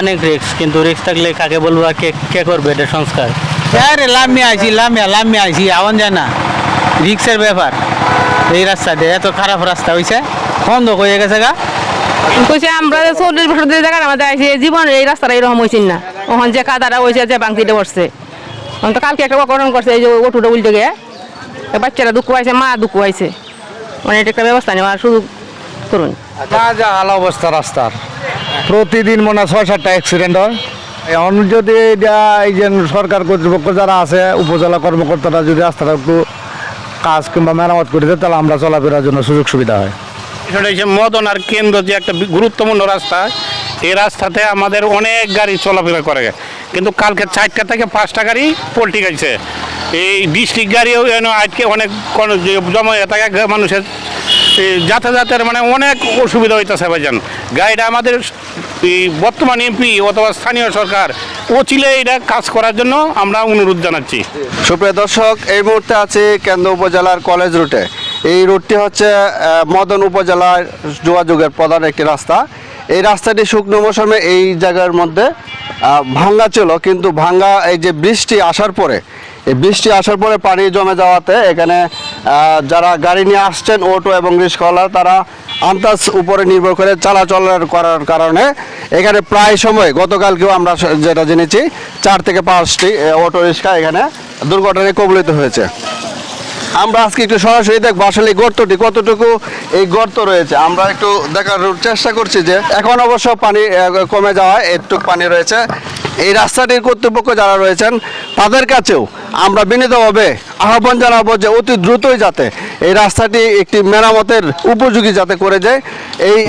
অনেক রিক্স কিন্তু রিক্স থাকলে কাকে বলব আর কে কে করবে এটা সংস্কার? হ্যাঁ রে লাম্মি আইছি লামিয়া লাম্মি আইছি আওয়ান যায় না। রিক্সের ব্যাপার। এই রাস্তা দিয়ে এত খারাপ রাস্তা হয়েছে বন্ধ হয়ে গেছে গা? কইছে আমরা যে চল্লিশ বছর ধরে জায়গার আমাদের আইছি জীবন এই রাস্তাটা এরকম হয়েছিল না। ওখান যে কাদাটা হয়েছে যে বাংতিটা বসছে তো কালকে একটা অকরণ করছে এই যে ওটুটা উল্টে গিয়ে। বাচ্চারা দুঃখ পাইছে মা দুঃখ পাইছে। মানে এটা একটা ব্যবস্থা নেওয়ার সুযোগ করুন। যা যা হাল অবস্থা রাস্তার। প্রতিদিন মনে হয় ছয় সাতটা অ্যাক্সিডেন্ট হয়। এখন যদি এটা এই যে সরকার কর্তৃপক্ষ যারা আছে উপজেলা কর্মকর্তারা যদি রাস্তাটা একটু কাজ কিংবা মেরামত করে দেয় তাহলে আমরা চলাফেরার জন্য সুযোগ সুবিধা হয়। সেটা হচ্ছে মদনার কেন্দ্র যে একটা গুরুত্বপূর্ণ রাস্তা এই রাস্তাতে আমাদের অনেক গাড়ি চলাফেরা করে। কিন্তু কালকে চারটা থেকে পাঁচটা গাড়ি পল্টি গেছে এই ডিস্ট্রিক্ট গাড়িও এনে আজকে অনেক জমা থাকে মানুষের যাতায়াতের মানে অনেক অসুবিধা হইতেছে ভাইজান গাড়িটা আমাদের বর্তমান এমপি অথবা স্থানীয় সরকার ও চিলে এটা কাজ করার জন্য আমরা অনুরোধ জানাচ্ছি। সুপ্রিয় দর্শক, এই মুহূর্তে আছে কেন্দ্র উপজেলার কলেজ রুটে। এই রুটটি হচ্ছে মদন উপজেলার যোগাযোগের প্রধান একটি রাস্তা। এই রাস্তাটি শুকনো মৌসুমে এই জায়গার মধ্যে ভাঙ্গা ছিল, কিন্তু ভাঙ্গা এই যে বৃষ্টি আসার পরে বৃষ্টি আসার পরে পানি জমে যাওয়াতে এখানে যারা গাড়ি নিয়ে আসছেন অটো এবং রিক্সাওয়ালা, তারা আন্দাজ উপরে নির্ভর করে চলাচল করার কারণে এখানে প্রায় সময়, গতকালকেও আমরা যেটা জেনেছি, চার থেকে পাঁচটি অটো, রিক্সা এখানে দুর্ঘটনায় কবলিত হয়েছে। আমরা আজকে একটু সরাসরি দেখব আসলে এই গর্তটি, কতটুকু এই গর্ত রয়েছে। আমরা একটু দেখার চেষ্টা করছি যে, এখন অবশ্য পানি কমে যাওয়ায় একটু পানি রয়েছে। এই রাস্তাটির কর্তৃপক্ষ যারা রয়েছেন, তাদের কাছেও আমরা বিনীতভাবে আহ্বান জানাব যে অতি দ্রুতই যাতে এই রাস্তাটি একটি মেরামতের উপযোগী যাতে করে যায়। এই